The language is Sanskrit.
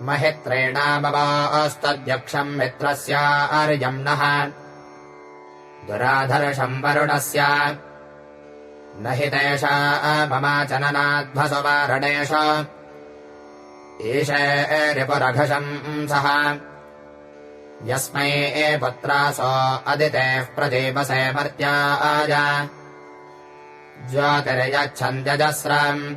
महित्रेणामवास्तद्यक्षम् मित्रस्य अर्यम् नः। दुराधर्षम् वरुणस्य। न हि तेषा तैष ईशे रिपुरघशम् सः। यस्मै पुत्रासो अदितेः प्रदीपसे मर्त्याय। ज्योतिर्यच्छन्त्यजस्रम्